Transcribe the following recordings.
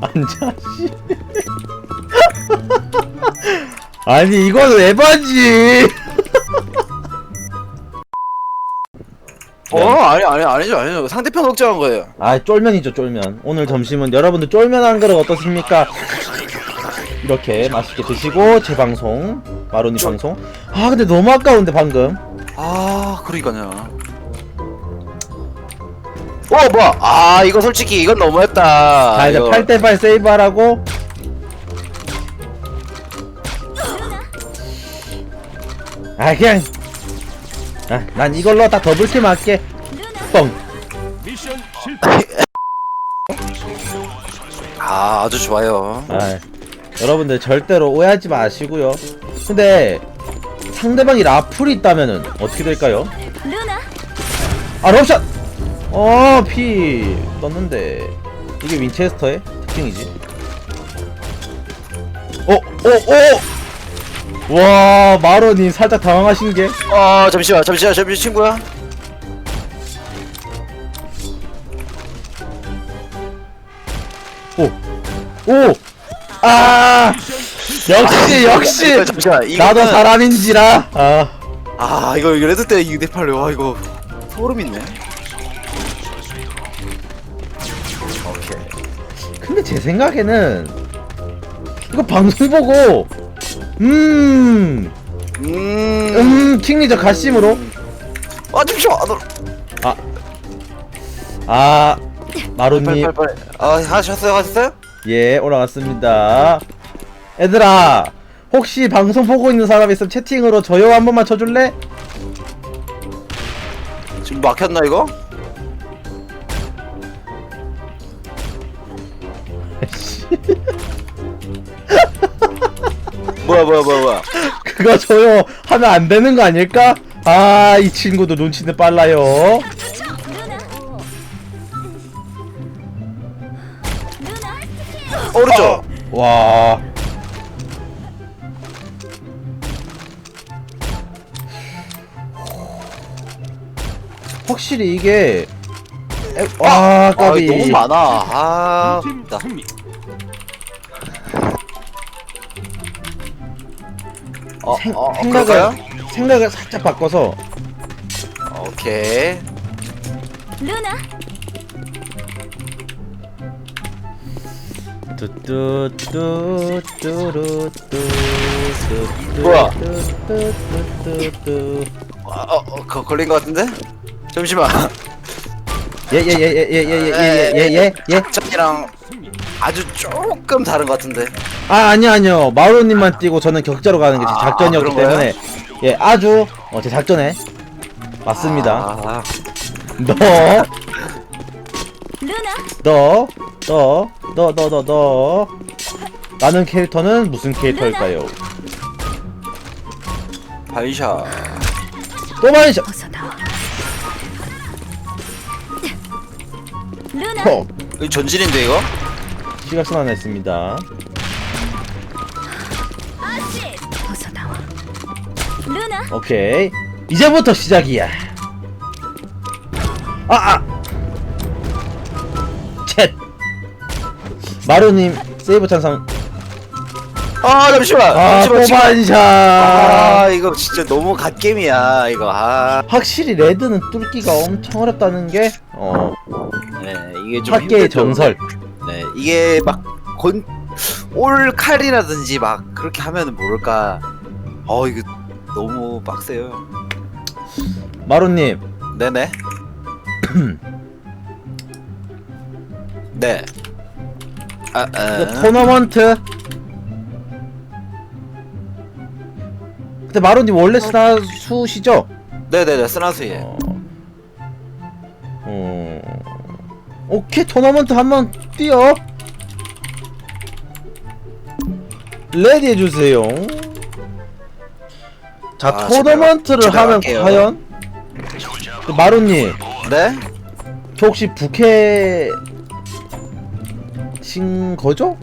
앉아 씨. 아니 이거는 에바지? 어 아니 아니 아니죠 아니죠. 상대편 걱정한 거예요. 아 쫄면이죠 쫄면. 오늘 점심은 여러분들 쫄면 한 그릇 어떻습니까? 이렇게 맛있게 드시고 제 방송 마로니 쫄- 방송. 아 근데 너무 아까운데 방금. 아 그러니까요 어 뭐야 아 이거 솔직히 이건 너무했다 자 이제 이거. 8대8 세이브 하라고 아 그냥 아, 난 이걸로 다 더블킬 할게 뻥 미션 실패. 아 아주 좋아요 아, 여러분들 절대로 오해하지 마시고요 근데 상대방이 라풀이 있다면은 어떻게 될까요? 루나 아 럽샷! 어, 피 떴는데 이게 윈체스터의 특징이지. 어, 어, 어! 와, 마로님 살짝 당황하신 게. 아 잠시만 잠시만 잠시 친구야 오, 오, 아, 역시 역시 이거 잠시만 이거 나도 사람인지라. 아, 아 이거 이거 레드 때 2대8로 와 이거 소름 있네 근데 제 생각에는 이거 방송 보고 음, 음... 음, 킹리저 가심으로 아 잠시만 아, 너... 아. 빨리 빨리 빨리 아 하셨어요 하셨어요? 예, 올라갔습니다. 얘들아, 혹시 방송 보고 있는 사람 있으면 채팅으로 저요 한 번만 쳐줄래? 지금 막혔나 이거? 뭐야 뭐야 뭐야 뭐야 그거 저요 하면 안 되는 거 아닐까? 아, 이 친구도 눈치는 빨라요. 오른쪽 와. 확실히 이게 에, 와, 아 까비. 너무 많아 아. 승 어, 생, 어, 어, 생각을 그럴까요? 생각을 살짝 바꿔서 오케이 루나 뭐야? 뚜뚜뚜뚜뚜뚜뚜뚜뚜뚜 아, 어, 어, 거, 걸린 것 같은데? 잠시만 예예예예예예예예예예 작전이랑 아주 조금 다른 것 같은데. 아 아니요 아니요. 마로님만 뛰고 저는 격자로 가는 게 제 아, 작전이었기 그런 거예요? 때문에. 예 아주 어, 제 작전에 맞습니다. 아, 너. 루나? 너, 너, 너, 너, 너, 너. 나는 캐릭터는 무슨 캐릭터일까요? 반샷 또 반샷! 어서 나와. 루나? 퍽! 이거 전진인데 이거? 시각 순환했습니다. 아시 어서 나와 루나 오케이. 이제부터 시작이야. 아, 아! 챗! 마루님, 세이브 찬성. 아 잠시만 아, 또 잠시만 지금- 아 반샷! 이거 진짜 너무 갓겜이야 이거 아 확실히 레드는 뚫기가 엄청 어렵다는 게, 어, 네, 이게 좀 학계의 힘들죠. 정설. 네 이게 막곤올 칼이라든지 막 그렇게 하면은 모를까. 어 이거 너무 빡세요. 마루님, 네네. 네. 아, 이거 아, 토너먼트? 근데 마론님 원래 스나수시죠? 네네네 쓰나수예 어... 어... 오케이 토너먼트 한번 뛰어 레디 해주세요 자 아, 토너먼트를 집에 하면 갈게요. 과연 그 마론님 네? 저 혹시 부캐 신 거죠?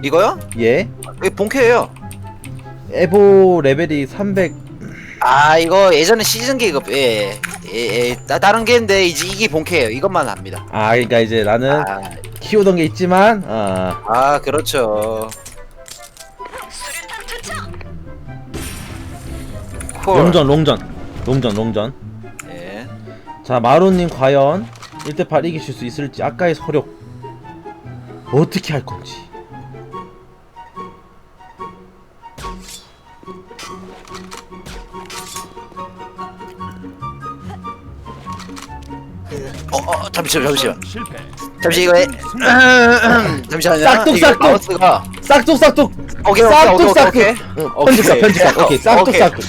이거요? 예 이거 본캐예요 에보 레벨이 300 아 이거 예전에 시즌 계급 예, 예, 예, 따- 다른 게인데 이제 이게 본캐예요. 이것만 합니다. 아 그러니까 이제 나는 아, 키우던 게 있지만 아아 그렇죠. 콜. 롱전 롱전. 롱전 롱전. 예. 자 마루님 과연 1대8 이기실 수 있을지 아까의 서력 어떻게 할 건지 잠시만 잠시만 실패. 잠시 이거 해 잠시만요. 싹둑, 이거 싹둑. 마우스가 싹둑 싹둑. 오케이 오케이 오케이 오케이 싹둑싹둑 오케이. 응, 편집사 편집사. 오케이 싹둑 싹둑.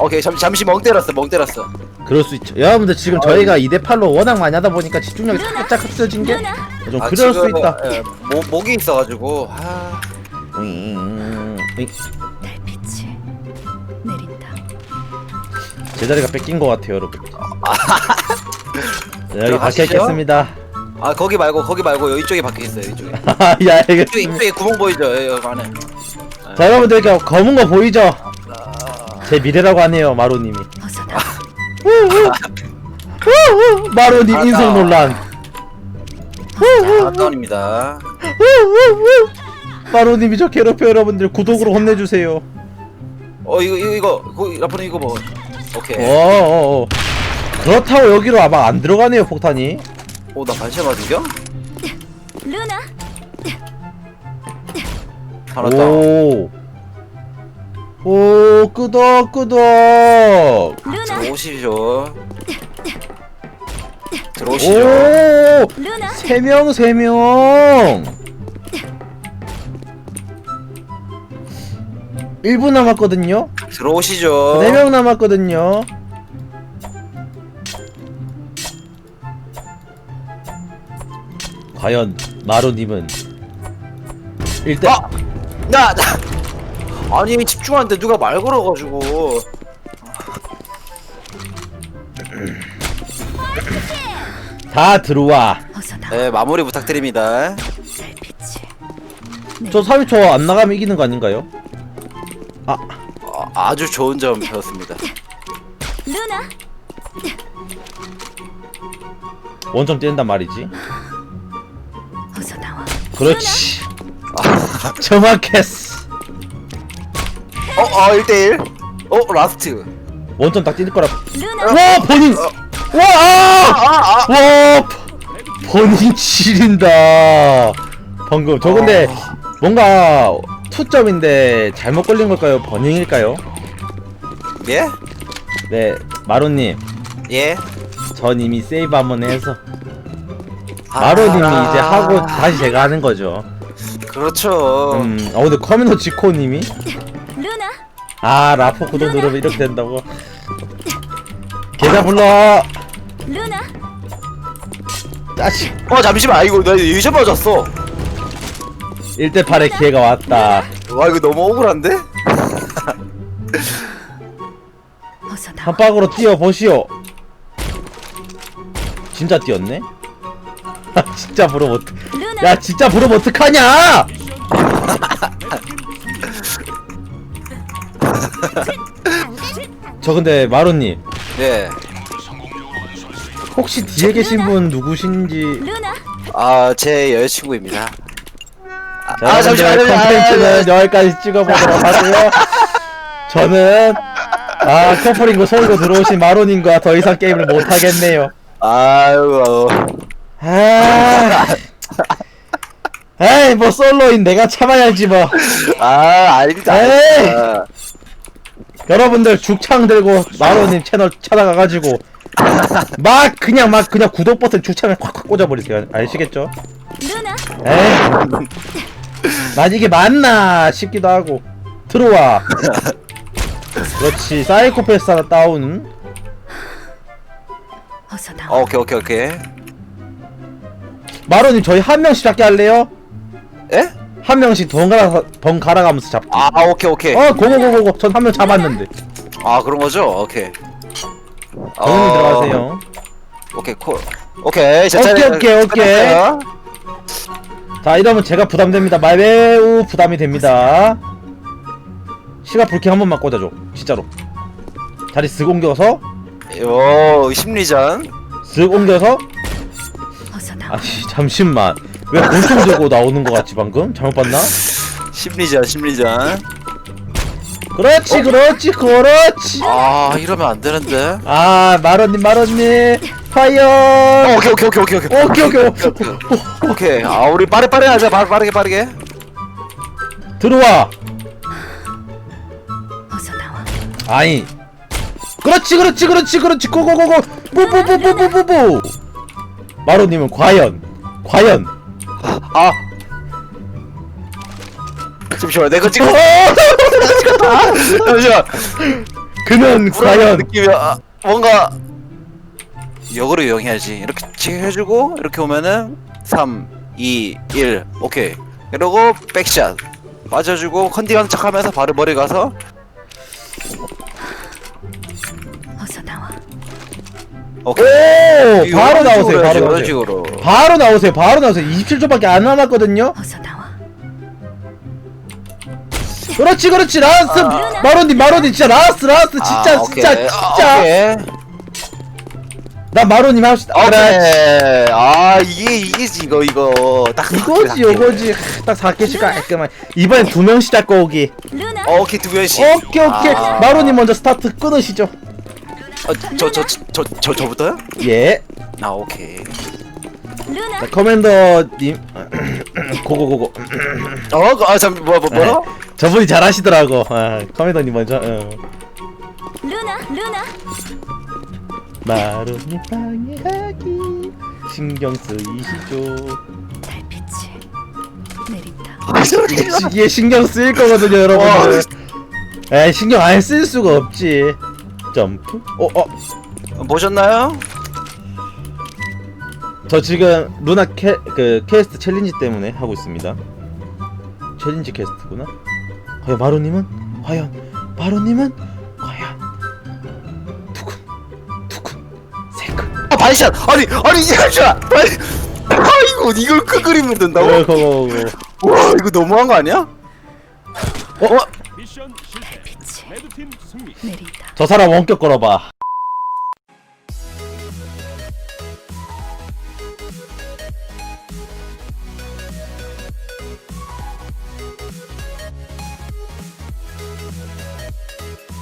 오케이 잠시 잠시 멍 때렸어 멍 때렸어. 그럴 수 있죠. 여러분들 지금 저희가 2대8로 워낙 많이 하다 보니까 집중력이 살짝 흡수해진 게좀 루나 아, 그럴 수 지금, 있다. 예, 목, 목이 있어가지고 아, 음, 이- 달빛이 내린다. 제자리가 뺏긴 것 같아요 여러분. 네, 여기 들어가시죠. 박혀있겠습니다. 아 거기 말고 거기 말고 여기 쪽에 박혀 있어요 이쪽에. 야 이쪽에 알겠습니다 이쪽에 구멍 보이죠? 예, 여기 안에. 자 여러분들 이렇게 검은 거 보이죠? 제 미래라고 하네요 마로님이. 나와 마로님 아, 인성 나. 논란. 사건입니다. 마로님이 저 괴롭혀 여러분들. 구독으로 혼내주세요. 어 이거 이거 이거 거기 라프는 이거 뭐 오케이. 어어어 그렇다고 여기로 아마 안 들어가네요 폭탄이. 오나 반샷 맞은겨? 루나? 더 오. 오 끄덕끄덕. 루나? 들어오시죠. 들어오시죠. 오. 루나? 세명 세명. 1분 남았거든요? 들어오시죠. 4명 남았거든요 과연 마로님은 일단 아! 나, 나! 아니 집중하는데 누가 말 걸어가지고. 다 들어와. 나와. 네 마무리 부탁드립니다. 달빛이 저 3초 안 나가면 이기는 거 아닌가요? 어, 아주 좋은 점 배웠습니다. 루나? 원점 뛴단 말이지 그렇지 정확했어 어? 어 1대1? 어? 라스트 원점 딱뛸 거라 와 본인 와! 아! 아! 아! 와! 본인 지린다. 방금 저 근데 뭔가 투점인데 잘못 걸린 걸까요? 버닝일까요? 예? 네, 마로님, 예? 전 이미 세이브 한 번 해서 아. 마로님이 이제 하고 다시 제가 하는 거죠. 그렇죠 음, 어 근데 커미노 지코님이 루나 아 라포 구독 누르면 이렇게 된다고. 계좌 불러. 루나 짜식. 어 잠시만 이거 나 유저 맞았어 1대 8의 기회가 왔다. 와 이거 너무 억울한데? 어서 나와 한 방으로 뛰어 보시오. 진짜 뛰었네. 진짜. 루나 야 진짜 부르면 어떡하냐? 저 근데 마루님. 네. 혹시 뒤에 계신 분 누구신지. 루나. 아제 여자친구입니다. 자, 아, 여러분들 잠시만요. 컨텐츠는 여기까지 찍어보도록 하고요. 저는 아 커플링고 서울로 들어오신 마루님과 더 이상 게임을 못하겠네요. 아유 아 에이 뭐 솔로인 내가 참아야지 뭐. 아 아닙니다 에이! 아닙니다. 여러분들 죽창 들고 마로님 채널 찾아가가지고 막 그냥 막 그냥 구독 버튼 죽창을 콱콱 꽂아버리세요. 아시겠죠? 루나? 에이. 난 이게 맞나 싶기도 하고. 들어와. 그렇지. 사이코패스 하나 다운. 어서 나와. 어, 오케이 오케이 오케이 마로님 저희 한 명씩 잡게 할래요? 에? 한 명씩 번갈아 번갈아가면서 잡기. 아 오케이 오케이. 어 고고고고고 전 한 명 잡았는데. 아 그런 거죠? 오케이. 정현님 들어가세요. 오케이 콜. 오케이 제 오케이, 차례 오케이, 오케이. 자 이러면 제가 부담됩니다. 마- 매우 부담이 됩니다. 시각 불킹 한 번만 꽂아줘 진짜로. 다리 쓱 옮겨서. 요 심리전. 쓱 옮겨서 아니 잠시만. 왜 권총 들고 나오는 거 같지 방금? 잘못 봤나? 심리전 심리전. 그렇지 그렇지 그렇지. 아 이러면 안 되는데. 아 마로님 마로님. 파이어. 어, 오케이 오케이 오케이 오케이 오케이. 오케이 오케이 오케이. 오케이 아 우리 빠르 빠르 하자. 빠- 빠르게 빠르게. 들어와. 어서 나와. 아니 그렇지 그렇지 그렇지 그렇지. 고고고고. 뿌뿌뿌뿌뿌뿌뿌 마로님은 과연 과연. 아! 잠시만 내가 지금 어! 잠시만. 그는 과연 과연. 느낌이 아, 뭔가 역으로 이용해야지. 이렇게 치 해주고 이렇게 오면은 3 2 1 오케이. 이러고 백샷. 빠져주고 컨디건 척하면서 바로 머리 가서 오케이. 오! 바로 나오세요 바로 이런 나오세요. 식으로? 바로 나오세요 바로 나오세요. 27초밖에 안 남았거든요. 어서 나와. 그렇지 그렇지. 라스트 아. 마로님 마로님 진짜 라스트 라스트 진짜 아, 진짜 오케이. 아, 진짜. 오케이. 나 마로님 합시다. 그래 오케이. 아 이게 이게지 이거 이거. 딱 이거지 요거지. 딱 4개씩 깔끔한 이번엔 두 명씩 잡고 오기. 루나. 어, 오케이 두 명씩. 오케이 오케이. 아. 마로님 먼저 스타트 끊으시죠 어, 저저 저 저 저부터요? 예 아 오케이. 자, 커맨더님 고고 고고 어아잠 뭐야 뭐 뭐야? 저분이 잘하시더라고 아, 커맨더님 먼저 어. 루나. 루나. 마로님 방해하기 신경 쓰이시죠 달빛이 내린다. 아, 저렇게 이게 신경 쓰일 거거든요 여러분들 에이 신경 안 쓸 수가 없지 점프 어, 어. 보셨나요? 저 지금 루나 캐, 그 퀘스트 챌린지 때문에 하고 있습니다 챌린지 퀘스트구나 과연 마로님은? 과연 마로님은? 과연 두근 두근 세근 아 반샷 아니 아니 잠시만 반 아이고 이걸 그 그림을 든다고? 어, 그거, 그거. 와 이거 너무한 거 아니야? 미션 실패. 내리다. 저 사람 원격 걸어봐.